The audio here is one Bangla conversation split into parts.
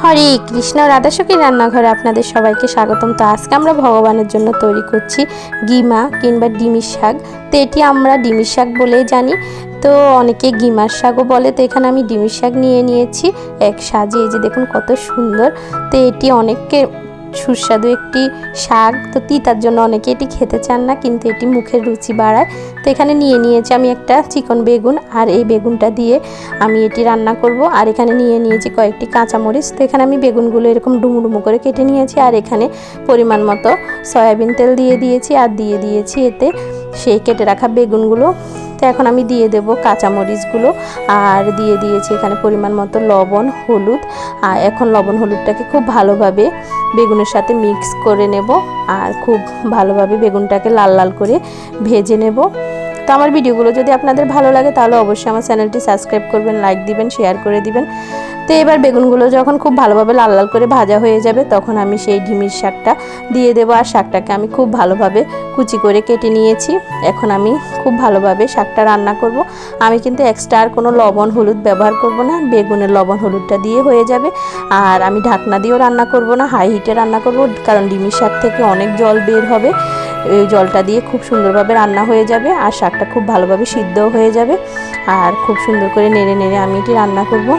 হরে কৃষ্ণ রাধাসখী রান্নাঘরে আপনাদের সবাইকে স্বাগতম। তো আজকে আমরা ভগবানের জন্য তৈরি করছি গিমা কিংবা ডিমির শাক। তো এটি আমরা ডিমির শাক বলেই জানি। তো অনেকে গিমার শাকও বলে, তো এখানে আমি ডিমির শাক নিয়ে নিয়েছি এক সাজে। এই যে দেখুন কত সুন্দর। তো এটি অনেককে সুস্বাদু একটি শাক। তো তিতার জন্য অনেকে এটি খেতে চান না, কিন্তু এটি মুখের রুচি বাড়ায়। তো এখানে নিয়ে নিয়েছি আমি একটা চিকন বেগুন, আর এই বেগুনটা দিয়ে আমি এটি রান্না করব। আর এখানে নিয়ে নিয়েছি কয়েকটি কাঁচামরিচ। তো এখানে আমি বেগুনগুলো এরকম ডুমু ডুমু করে কেটে নিয়েছি, আর এখানে পরিমাণ মতো সয়াবিন তেল দিয়ে দিয়েছি। আর দিয়ে দিয়েছি এতে সেই কেটে রাখা বেগুনগুলো। তো এখন আমি দিয়ে দেব কাঁচামরিচগুলো আর দিয়ে দিয়েছি এখানে পরিমাণ মতো লবণ, হলুদ। আর এখন লবণ, হলুদটাকে খুব ভালোভাবে বেগুনের সাথে মিক্স করে নেব আর খুব ভালোভাবে বেগুনটাকে লাল লাল করে ভেজে নেব। তো আমার ভিডিওগুলো যদি আপনাদের ভালো লাগে তাহলে অবশ্যই আমার চ্যানেলটি সাবস্ক্রাইব করবেন, লাইক দিবেন, শেয়ার করে দিবেন। তো এবার বেগুনগুলো যখন খুব ভালোভাবে লাল লাল করে ভাজা হয়ে যাবে, তখন আমি সেই ঢিমির শাকটা দিয়ে দেবো। আর শাকটাকে আমি খুব ভালোভাবে কুচি করে কেটে নিয়েছি। এখন আমি খুব ভালোভাবে শাকটা রান্না করব। আমি কিন্তু এক্সট্রা আর কোনো লবণ, হলুদ ব্যবহার করব না। বেগুনের লবণ, হলুদটা দিয়ে হয়ে যাবে। আর আমি ঢাকনা দিয়েও রান্না করব না হাই হিটে রান্না করব, কারণ ডিমির শাক থেকে অনেক জল বের হবে। জলটা দিয়ে খুব সুন্দরভাবে রান্না হয়ে যাবে আর শাকটা খুব ভালোভাবে সিদ্ধও হয়ে যাবে। আর খুব সুন্দর করে নেড়ে নেড়ে আমি এটি রান্না করব।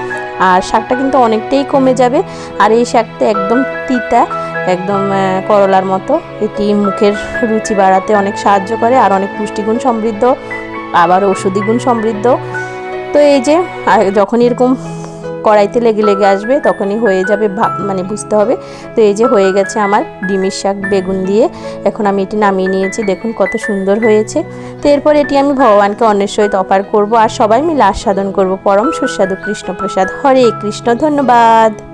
আর শাকটা কিন্তু অনেকটাই কমে যাবে। আর এই শাকটা একদম তিতা, একদম করলার মতো। এটি মুখের রুচি বাড়াতে অনেক সাহায্য করে আর অনেক পুষ্টিগুণ সমৃদ্ধ, আবার ঔষধিগুণ সমৃদ্ধ। তো এই যে যখন এরকম কড়াইতে লেগে লেগে আসবে, তখনই হয়ে যাবে ভাব মানে বুঝতে হবে। তো এই যে হয়ে গেছে আমার ডিমের শাক বেগুন দিয়ে। এখন আমি এটি নামিয়ে নিয়েছি, দেখুন কত সুন্দর হয়েছে। তো এরপর এটি আমি ভগবানকে অন্যের সহিত অপার করব, আর সবাই মিলে আস্বাদন করব। পরম সুস্বাদু কৃষ্ণপ্রসাদ। হরে কৃষ্ণ, ধন্যবাদ।